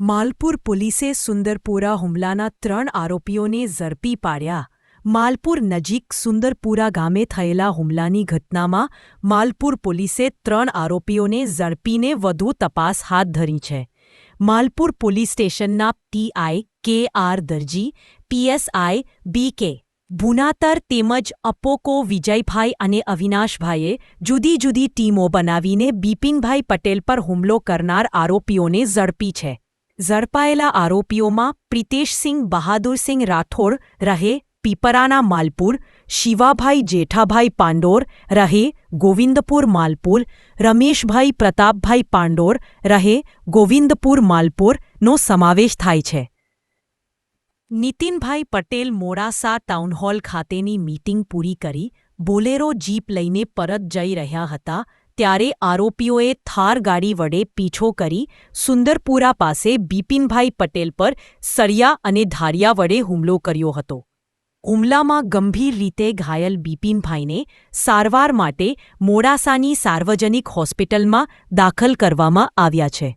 માલપુર પોલીસે સુંદરપુરા હુમલાના ત્રણ આરોપીઓને ઝડપી પાડ્યા. માલપુર નજીક સુંદરપુરા ગામે થયેલા હુમલાની ઘટનામાં માલપુર પોલીસે ત્રણ આરોપીઓને ઝડપીને વધુ તપાસ હાથ ધરી છે. માલપુર પોલીસ સ્ટેશનના PI K R Darji PSI B K, Bhunatar તેમજ અપોકો વિજયભાઈ અને અવિનાશભાઈએ જુદી જુદી ટીમો બનાવીને બિપિનભાઈ પટેલ પર હુમલો કરનાર આરોપીઓને ઝડપી છે. ઝડપાયેલા આરોપીઓમાં પ્રિતેશસિંહ બહાદુરસિંહ રાઠોડ રહે પીપરાના માલપુર, શિવાભાઈ જેઠાભાઈ પાંડોર રહે ગોવિંદપુર માલપુર, રમેશભાઈ પ્રતાપભાઈ પાંડોર રહે ગોવિંદપુર માલપુરનો સમાવેશ થાય છે. નીતિનભાઈ પટેલ મોડાસા ટાઉનહોલ ખાતેની મીટિંગ પૂરી કરી બોલેરો જીપ લઈને પરત જઈ રહ્યા હતા. ત્યારે આરોપીઓએ થાર ગાડી વડે પીછો કરી સુંદરપુરા પાસે બિપિનભાઈ પટેલ પર સળિયા અને ધારિયા વડે હુમલો કર્યો હતો. હુમલામાં ગંભીર રીતે ઘાયલ બિપિનભાઈને સારવાર માટે મોડાસાની સાર્વજનિક હોસ્પિટલમાં દાખલ કરવામાં આવ્યા છે.